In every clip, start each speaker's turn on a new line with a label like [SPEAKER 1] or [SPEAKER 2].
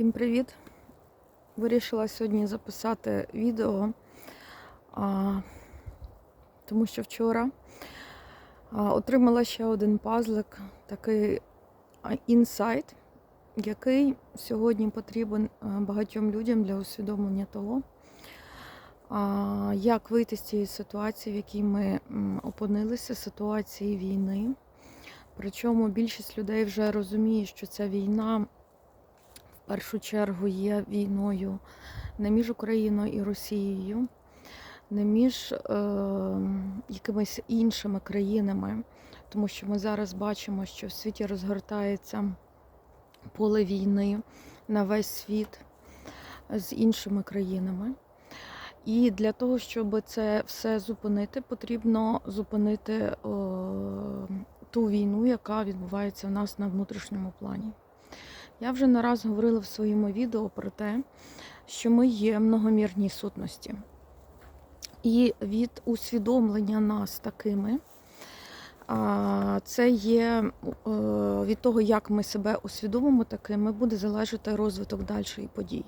[SPEAKER 1] Всім привіт! Вирішила сьогодні записати відео, а, тому що вчора а, отримала ще один пазлик, такий інсайт, який сьогодні потрібен багатьом людям для усвідомлення того, а, як вийти з цієї ситуації, в якій ми опинилися, ситуації війни. Причому більшість людей вже розуміє, що ця війна першу чергу є війною не між Україною і Росією, не між е, якимись іншими країнами, тому що ми зараз бачимо, що в світі розгортається поле війни на весь світ з іншими країнами. І для того, щоб це все зупинити, потрібно зупинити е, ту війну, яка відбувається в нас на внутрішньому плані. Я вже не раз говорила в своєму відео про те, що ми є многомірні сутності. І від усвідомлення нас такими, це є е, від того, як ми себе усвідомимо такими, буде залежати розвиток дальшої подій.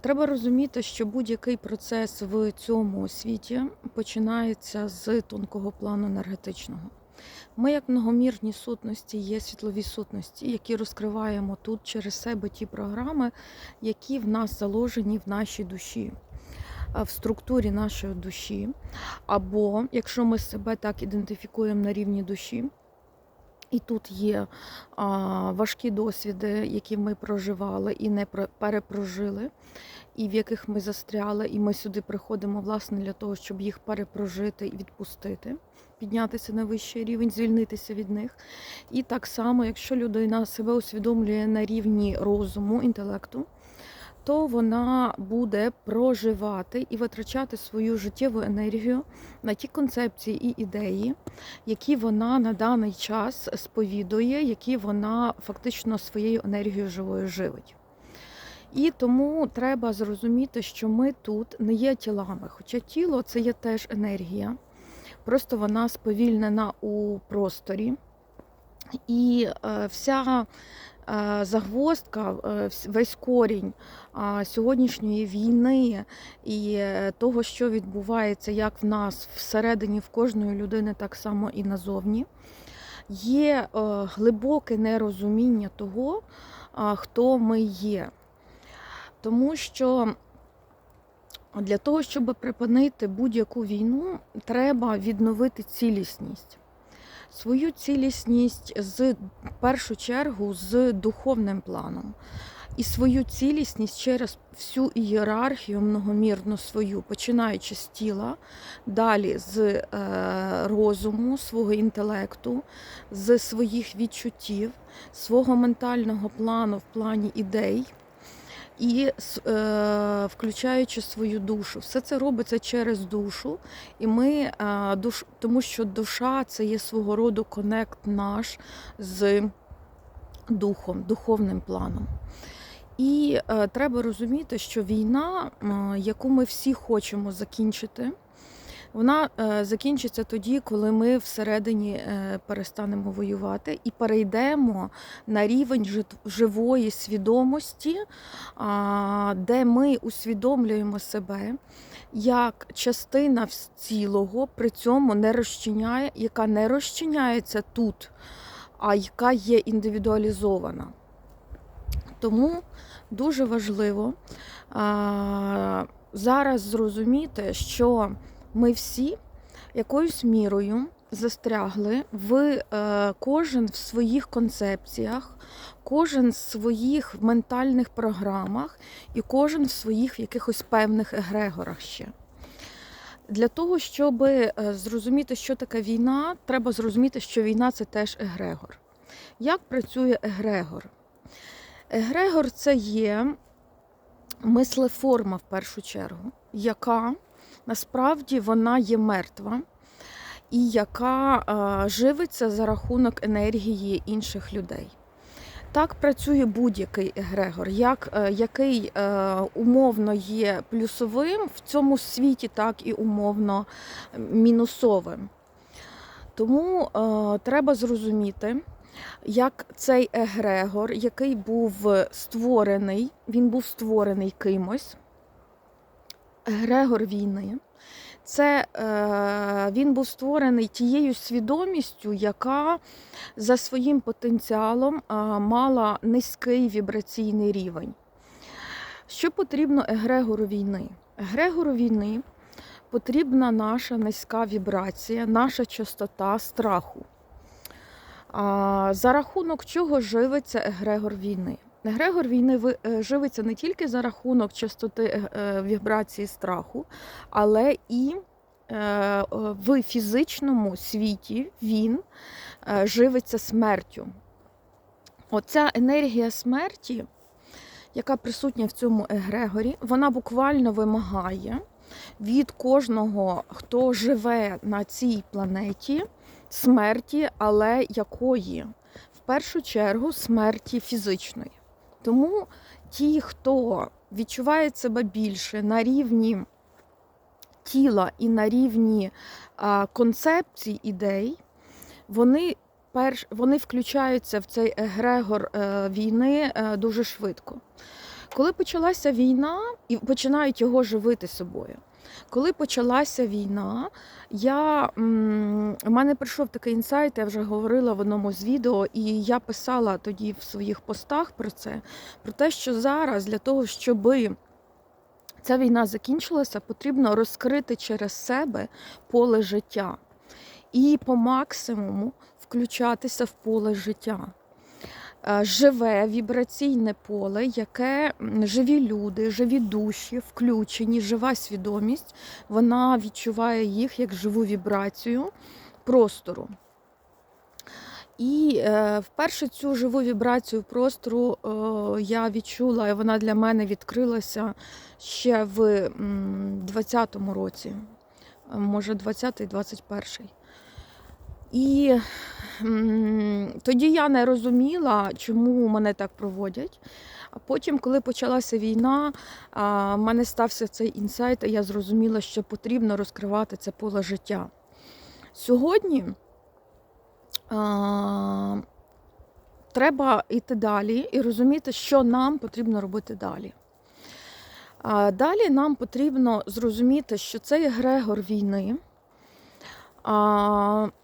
[SPEAKER 1] Треба розуміти, що будь-який процес в цьому світі починається з тонкого плану енергетичного. Ми, як многомірні сутності, є світлові сутності, які розкриваємо тут через себе ті програми, які в нас заложені в нашій душі, в структурі нашої душі. Або якщо ми себе так ідентифікуємо на рівні душі, і тут є а, важкі досвіди, які ми проживали і не перепрожили, і в яких ми застряли, і ми сюди приходимо власне для того, щоб їх перепрожити і відпустити, піднятися на вищий рівень, звільнитися від них. І так само, якщо людина себе усвідомлює на рівні розуму, інтелекту, то вона буде проживати і витрачати свою життєву енергію на ті концепції і ідеї, які вона на даний час сповідує, які вона фактично своєю енергією живою живить. І тому треба зрозуміти, що ми тут не є тілами, хоча тіло це є теж енергія, просто вона сповільнена у просторі. І е, вся е, загвоздка, е, весь корінь сьогоднішньої війни і того, що відбувається як в нас всередині в кожної людини, так само і назовні, є глибоке нерозуміння того, хто ми є. Тому що для того, щоб припинити будь-яку війну, треба відновити цілісність. Свою цілісність з першу чергу з духовним планом. І свою цілісність через всю ієрархію многомірну свою, починаючи з тіла, далі з е, розуму, свого інтелекту, з своїх відчуттів, свого ментального плану в плані ідей і е, включаючи свою душу. Все це робиться через душу, і ми е, душ, тому що душа це є свого роду конект наш з духом, духовним планом. І е, треба розуміти, що війна, е, яку ми всі хочемо закінчити, вона е, закінчиться тоді, коли ми всередині е, перестанемо воювати і перейдемо на рівень живої свідомості, де ми усвідомлюємо себе як частина цілого, при цьому не розчиняє, яка не розчиняється тут, а яка є індивідуалізована. Тому дуже важливо зараз зрозуміти, що ми всі якоюсь мірою застрягли в е, кожен в своїх концепціях, кожен в своїх ментальних програмах і кожен в своїх якихось певних егрегорах ще. Для того, щоб е, зрозуміти, що таке війна, треба зрозуміти, що війна це теж егрегор. Як працює егрегор? Егрегор це є мислеформа в першу чергу, яка насправді вона є мертва і яка е, живиться за рахунок енергії інших людей. Так працює будь-який егрегор, як, е, який е, умовно є плюсовим в цьому світі, так і умовно мінусовим. Тому треба зрозуміти, як цей егрегор, який був створений, він був створений кимось. Егрегор війни. Це е, він був створений тією свідомістю, яка за своїм потенціалом е, мала низький вібраційний рівень. Що потрібно егрегору війни? Егрегору війни потрібна наша низька вібрація, наша частота страху. За рахунок чого живиться егрегор війни? Егрегор війни е, живиться не тільки за рахунок частоти е, е, вібрації страху, але і в фізичному світі він живиться смертю. Оця енергія смерті, яка присутня в цьому егрегорі, вона буквально вимагає від кожного, хто живе на цій планеті, смерті, але якої? В першу чергу смерті фізичної. Тому ті, хто відчуває себе більше на рівні тіла і на рівні концепцій ідей, вони перш вони включаються в цей егрегор е, війни е, дуже швидко. Коли почалася війна, і починають його живити собою. Коли почалася війна, я, у мене прийшов такий інсайт, я вже говорила в одному з відео, і я писала тоді в своїх постах про це, про те, що зараз для того, щоби ця війна закінчилася, потрібно розкрити через себе поле життя і по максимуму включатися в поле життя. Е, Живе вібраційне поле, яке живі люди, живі душі, включені, жива свідомість, вона відчуває їх як живу вібрацію простору. І е, вперше цю живу вібрацію простору е, я відчула, і вона для мене відкрилася ще в м, 20-му році, може 20-й, 21-й. І тоді я не розуміла, чому мене так проводять. А потім, коли почалася війна, в мене стався цей інсайт, і я зрозуміла, що потрібно розкривати це поле життя. Сьогодні а, треба йти далі і розуміти, що нам потрібно робити далі. А, Далі нам потрібно зрозуміти, що цей егрегор війни.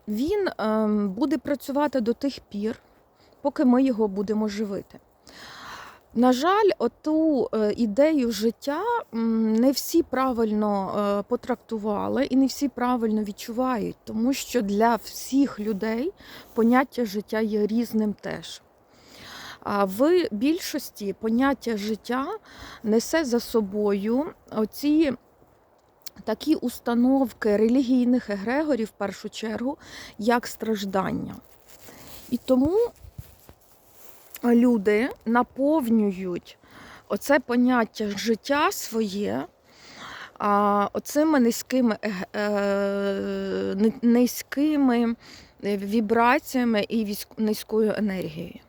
[SPEAKER 1] Він ем, буде працювати до тих пір, поки ми його будемо живити. На жаль, оту е, ідею життя не всі правильно е, потрактували і не всі правильно відчувають, тому що для всіх людей поняття життя є різним теж. А в більшості поняття життя несе за собою оці такі установки релігійних егрегорів, в першу чергу, як страждання. І тому люди наповнюють оце поняття життя своє а, оцими низькими, е, низькими вібраціями і низькою енергією.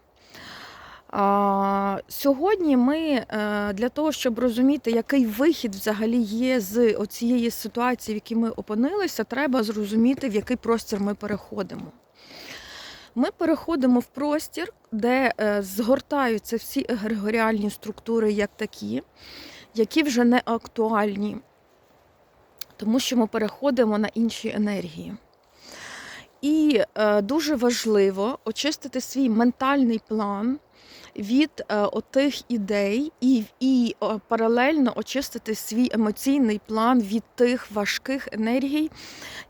[SPEAKER 1] Сьогодні ми е, для того, щоб розуміти, який вихід взагалі є з цієї ситуації, в якій ми опинилися, треба зрозуміти, в який простір ми переходимо. Ми переходимо в простір, де е, згортаються всі егрегоріальні структури як такі, які вже не актуальні, тому що ми переходимо на інші енергії. І е, дуже важливо очистити свій ментальний план від е, отих ідей і, і е, паралельно очистити свій емоційний план від тих важких енергій,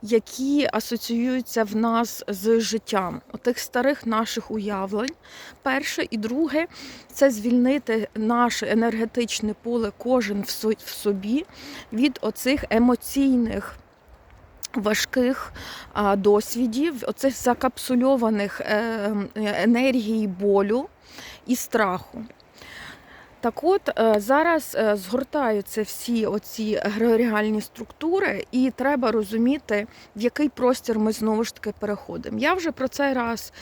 [SPEAKER 1] які асоціюються в нас з життям, отих старих наших уявлень. Перше і друге це звільнити наше енергетичне поле, кожен в собі від оцих емоційних. Важких досвідів, оцих закапсульованих е, е, болю і страху. Так от е, зараз е, згортаються всі оці егрегоріальні структури, і треба розуміти, в який простір ми знову ж таки переходимо. Я вже про цей раз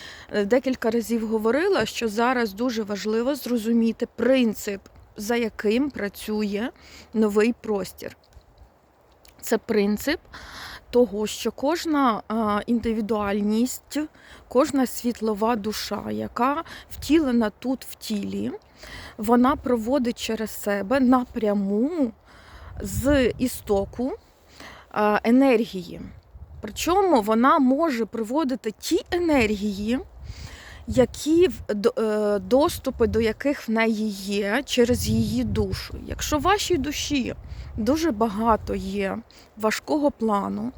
[SPEAKER 1] декілька разів говорила, що зараз дуже важливо зрозуміти принцип, за яким працює новий простір. Це принцип того, що кожна індивідуальність, кожна світлова душа, яка втілена тут в тілі, вона проводить через себе напряму з істоку енергії. Причому вона може проводити ті енергії, які е, доступи до яких в неї є через її душу. Якщо в вашій душі дуже багато є важкого плану,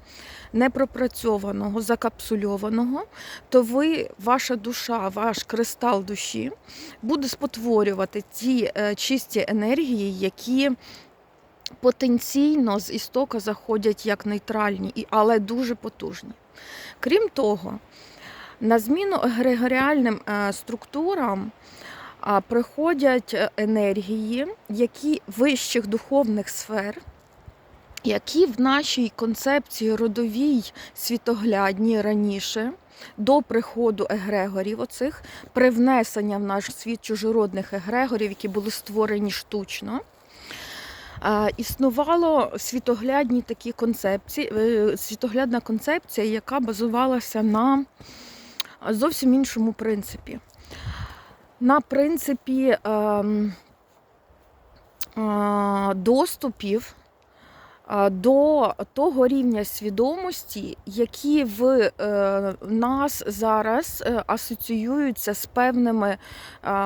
[SPEAKER 1] непропрацьованого, закапсульованого, то ви, ваша душа, ваш кристал душі буде спотворювати ті е, чисті енергії, які потенційно з істока заходять як нейтральні, але дуже потужні. Крім того, на зміну егрегоріальним е, структурам приходять е, енергії, які вищих духовних сфер, які в нашій концепції родовій світоглядній раніше. До приходу егрегорів, оцих привнесення в наш світ чужородних егрегорів, які були створені штучно, існувало світоглядні такі концепції, е, світоглядна концепція, яка базувалася на зовсім іншому принципі. На принципі ем, е, доступів е, до того рівня свідомості, які в е, нас зараз асоціюються з певними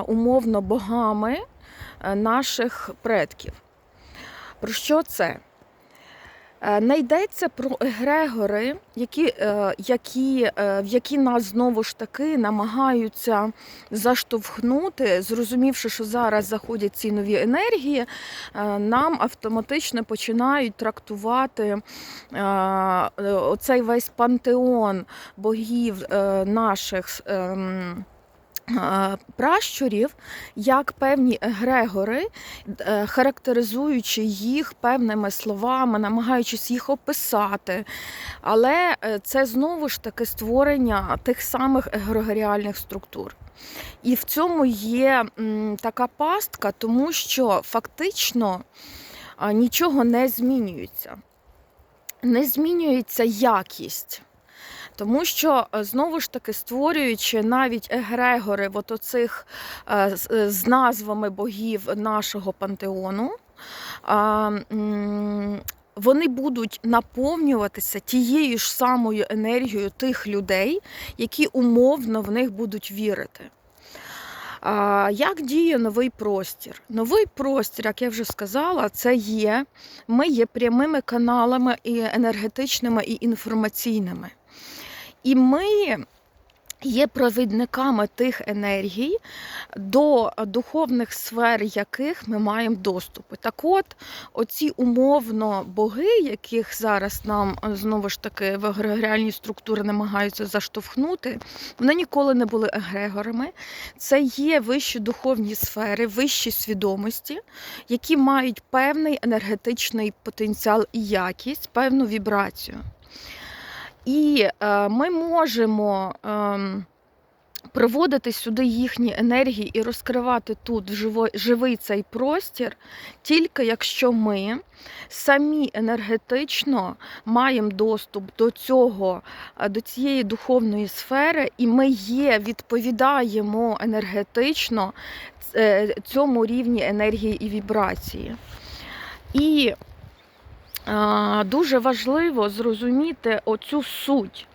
[SPEAKER 1] умовно богами наших предків. Про що це? Не йдеться про егрегори, які, е, які, е, в які нас знову ж таки намагаються заштовхнути, зрозумівши, що зараз заходять ці нові енергії, е, нам автоматично починають трактувати оцей весь пантеон богів наших. Пращурів як певні егрегори, е, характеризуючи їх певними словами, намагаючись їх описати. Але е, це знову ж таки створення тих самих егрегоріальних структур. І в цьому є така пастка, тому що фактично нічого не змінюється. Не змінюється якість. Тому що е, знову ж таки створюючи навіть егрегори от оцих е, з- е, назвами богів нашого пантеону, вони будуть наповнюватися тією ж самою енергією тих людей, які умовно в них будуть вірити. Як діє новий простір? Новий простір, як я вже сказала, це є. Ми є прямими каналами і енергетичними і інформаційними. І ми є провідниками тих енергій, до духовних сфер яких ми маємо доступи. Так от, оці умовно боги, яких зараз нам е, знову ж таки в егрегоріальні структури намагаються заштовхнути, вони ніколи не були егрегорами. Це є вищі духовні сфери, вищі свідомості, які мають певний енергетичний потенціал і якість, певну вібрацію. І е, ми можемо ем, приводити сюди їхні енергії і розкривати тут живо- живий цей простір, тільки якщо ми самі енергетично маємо доступ до цього, е, до цієї духовної сфери, і ми є, відповідаємо енергетично е, цьому рівні енергії і вібрації. І е, дуже важливо зрозуміти оцю суть.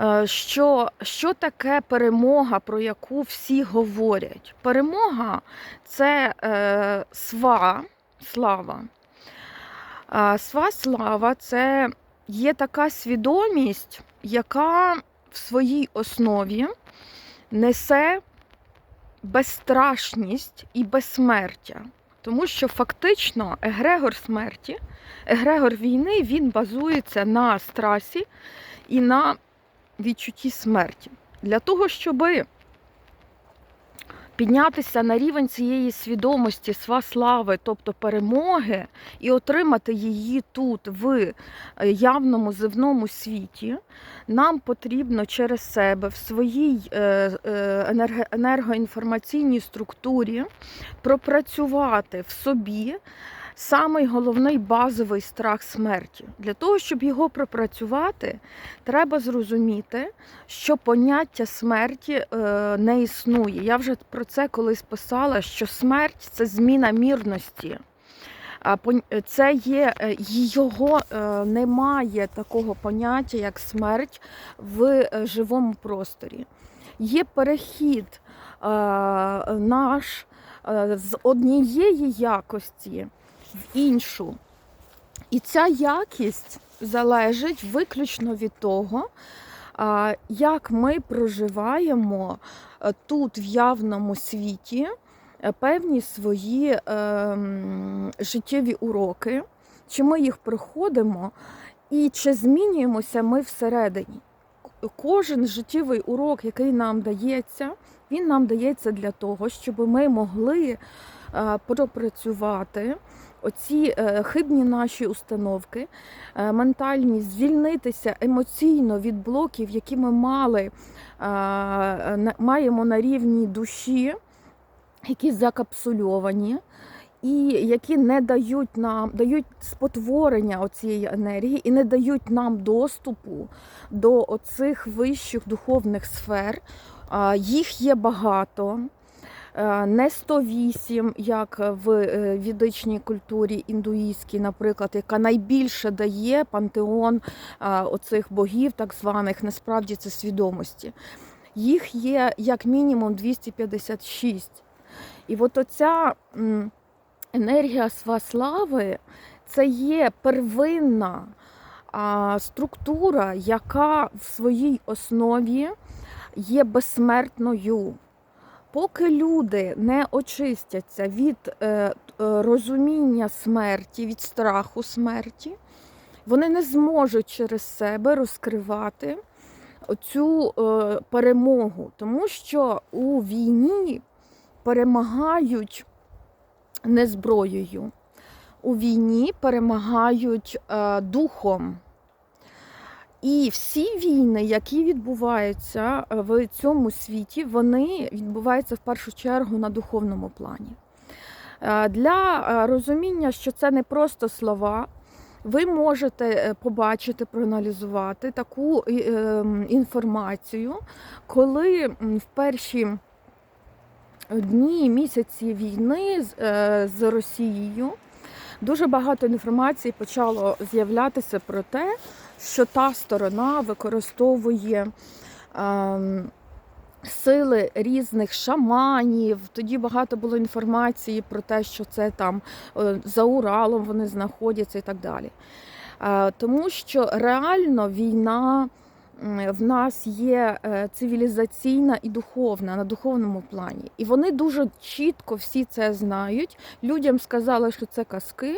[SPEAKER 1] Е, Що, що таке перемога, про яку всі говорять? Перемога це е, сва, слава. А сва слава це є така свідомість, яка в своїй основі несе безстрашність і безсмертя. Тому що фактично егрегор смерті, егрегор війни, він базується на страсі і на відчутті смерті. Для того, щоб піднятися на рівень цієї свідомості сва слави, тобто перемоги, і отримати її тут, в е, явному земному світі, нам потрібно через себе в своїй е, е, енергоінформаційній структурі пропрацювати в собі самий головний базовий страх смерті. Для того, щоб його пропрацювати, треба зрозуміти, що поняття смерті е, не існує. Я вже про це колись писала, що смерть це зміна мірності. Це є е, його е, немає такого поняття, як смерть в живому просторі. Є перехід наш з однієї якості в іншу. І ця якість залежить виключно від того, як ми проживаємо е, тут в явному світі е, певні свої е, життєві уроки, чи ми їх проходимо, і чи змінюємося ми всередині. Кожен життєвий урок, який нам дається, він нам дається для того, щоб ми могли пропрацювати оці е, хибні наші установки, е, ментальні, звільнитися емоційно від блоків, які ми мали, е, маємо на рівні душі, які закапсульовані. І які не дають нам, дають спотворення цієї енергії і не дають нам доступу до оцих вищих духовних сфер. Їх є багато. Е, Не 108, як в е, ведичній культурі індуїзькій, наприклад, яка найбільше дає пантеон е, оцих богів, так званих, насправді це свідомості. Їх є як мінімум 256. І от оця енергія сваслави це є первинна структура, яка в своїй основі є безсмертною. Поки люди не очистяться від е, е, розуміння смерті, від страху смерті, вони не зможуть через себе розкривати цю е, перемогу, тому що у війні перемагають не зброєю, у війні перемагають духом. І всі війни, які відбуваються в цьому світі, вони відбуваються в першу чергу на духовному плані. Е, Для е, розуміння, що це не просто слова, ви можете е, побачити, проаналізувати таку е, ем, інформацію, коли в перші дні, місяці війни е, з Росією дуже багато інформації почало з'являтися про те, що та сторона використовує е, сили різних шаманів. Тоді багато було інформації про те, що це там е, за Уралом вони знаходяться і так далі. Е, Тому що реально війна в нас є е, цивілізаційна і духовна на духовному плані. І вони дуже чітко всі це знають. Людям сказали, що це казки.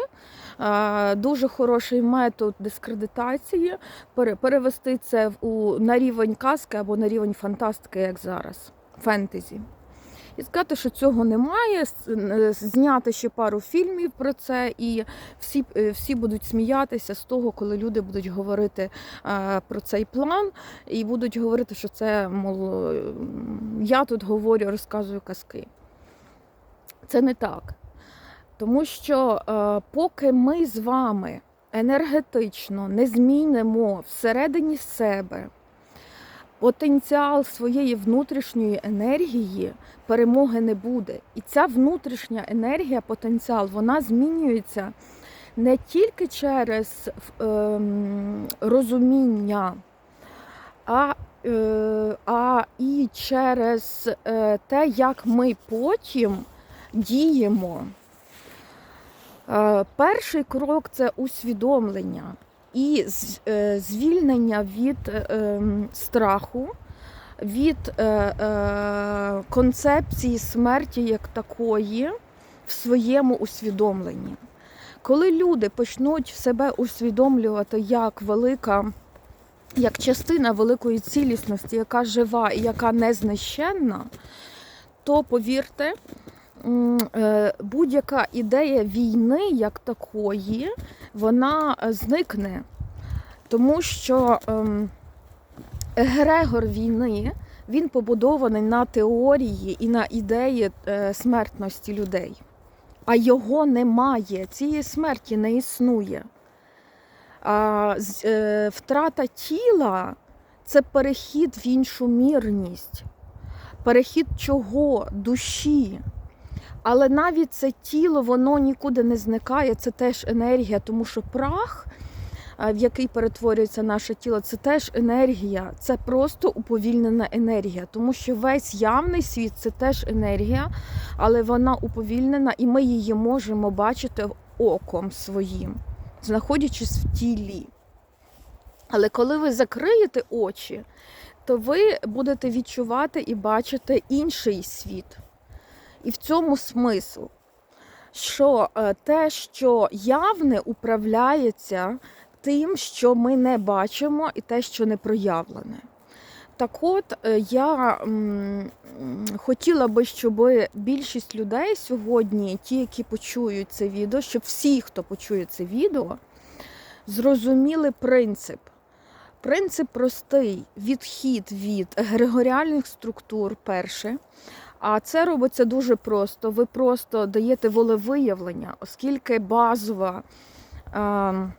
[SPEAKER 1] Е, Дуже хороший метод дискредитації перевести це на рівень казки або на рівень фантастики, як зараз, фентезі. І сказати, що цього немає, зняти ще пару фільмів про це, і всі, е, всі будуть сміятися з того, коли люди будуть говорити е, про цей план, і будуть говорити, що це, мол, е, я тут говорю, розказую казки. Це не так. Тому що поки ми з вами енергетично не змінимо всередині себе потенціал своєї внутрішньої енергії, перемоги не буде. І ця внутрішня енергія, потенціал, вона змінюється не тільки через ем, розуміння, а, е, а і через е, те, як ми потім діємо. Е, Перший крок це усвідомлення і е, звільнення від е, ем, страху, від е, концепції смерті як такої в своєму усвідомленні. Коли люди почнуть себе усвідомлювати як велика, як частина великої цілісності, яка жива і яка незнищенна, то повірте, будь-яка ідея війни як такої, вона е, зникне. Тому що ем, егрегор війни він побудований на теорії і на ідеї е, смертності людей. а його немає. Цієї смерті не існує. А, е, втрата тіла це перехід в іншу мірність. Перехід чого? Душі. Але навіть це тіло, воно нікуди не зникає, це теж енергія, тому що прах, в який перетворюється наше тіло, це теж енергія, це просто уповільнена енергія, тому що весь явний світ це теж енергія, але вона уповільнена, і ми її можемо бачити оком своїм, знаходячись в тілі. Але коли ви закриєте очі, то ви будете відчувати і бачити інший світ. І в цьому смисл, що е, те, що явне управляється тим, що ми не бачимо, і те, що не проявлене. Так от, е, я хотіла би, щоб більшість людей сьогодні, ті, які почують це відео, щоб всі, хто почує це відео, зрозуміли принцип. Принцип простий: відхід від егрегоріальних структур, перше. А це робиться дуже просто. Ви просто даєте волевиявлення, оскільки базова, е,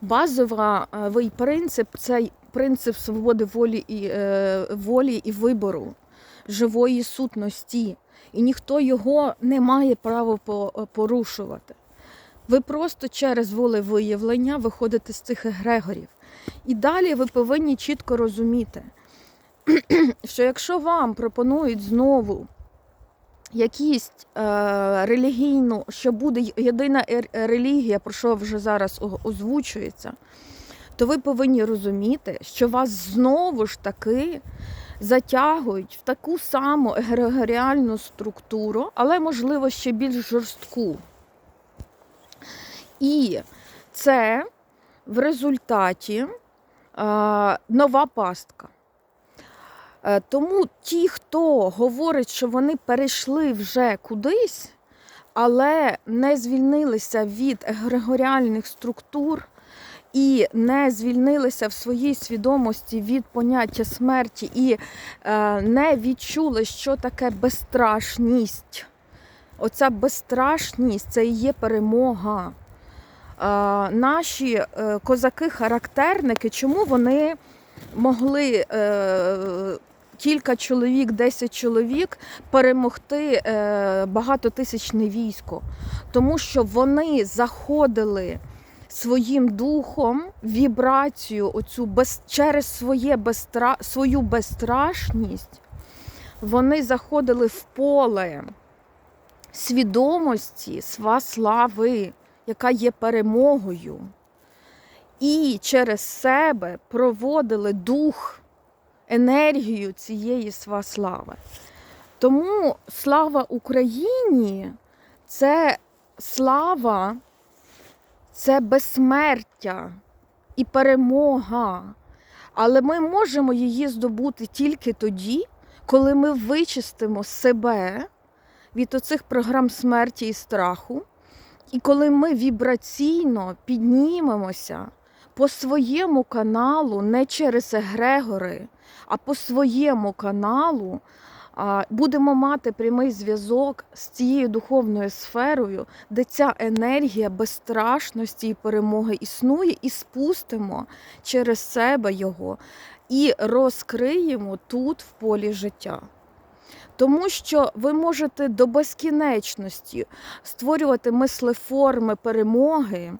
[SPEAKER 1] базовий принцип це принцип свободи волі і, е, волі і вибору, живої сутності. І ніхто його не має права порушувати. Ви просто через волевиявлення виходите з цих егрегорів. І далі ви повинні чітко розуміти, що якщо вам пропонують знову якісь е, релігійну, що буде єдина релігія, про що вже зараз озвучується, то ви повинні розуміти, що вас знову ж таки затягують в таку саму егрегоріальну структуру, але, можливо, ще більш жорстку. І це в результаті е, нова пастка. Е, Тому ті, хто говорить, що вони перейшли вже кудись, але не звільнилися від егрегоріальних структур і не звільнилися в своїй свідомості від поняття смерті і е, не відчули, що таке безстрашність. Оця безстрашність це і є перемога. Е, Наші козаки-характерники, чому вони могли кілька чоловік, 10 чоловік перемогти е, багатотисячне військо? Тому що вони заходили своїм духом вібрацію оцю без, через своє безстра, свою безстрашність, вони заходили в поле свідомості сва слави, яка є перемогою. І через себе проводили дух, енергію цієї слави. Тому слава Україні це слава, це безсмертя і перемога. Але ми можемо її здобути тільки тоді, коли ми вичистимо себе від оцих програм смерті і страху, і коли ми вібраційно піднімемося по своєму каналу, не через егрегори, а по своєму каналу, будемо мати прямий зв'язок з цією духовною сферою, де ця енергія безстрашності і перемоги існує, і спустимо через себе його і розкриємо тут в полі життя. Тому що ви можете до безкінечності створювати мислеформи перемоги.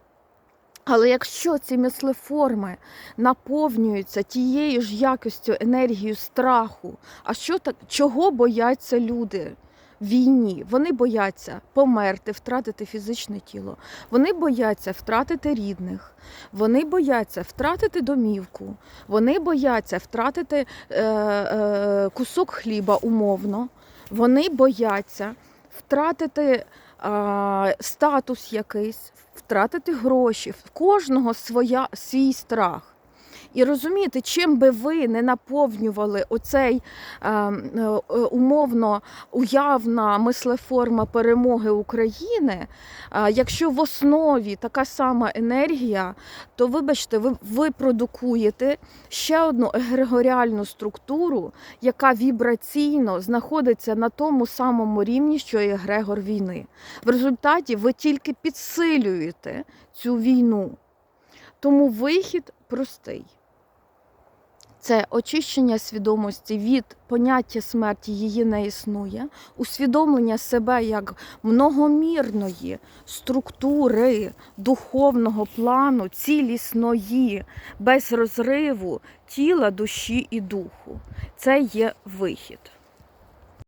[SPEAKER 1] Але якщо ці мислеформи наповнюються тією ж якістю енергією страху, а що так, чого бояться люди війні? Вони бояться померти, втратити фізичне тіло, вони бояться втратити рідних, вони бояться втратити домівку, вони бояться втратити е, е, кусок хліба умовно, вони бояться втратити е, статус якийсь, втратити гроші. В кожного своя, свій страх. І розумієте, чим би ви не наповнювали оцей е, е, умовно уявна мислеформа перемоги України, е, якщо в основі така сама енергія, то вибачте, ви, ви продукуєте ще одну егрегоріальну структуру, яка вібраційно знаходиться на тому самому рівні, що і егрегор війни. В результаті ви тільки підсилюєте цю війну. Тому вихід простий. Це очищення свідомості від поняття смерті, її не існує, усвідомлення себе як многомірної структури духовного плану, цілісної, без розриву тіла, душі і духу. Це є вихід.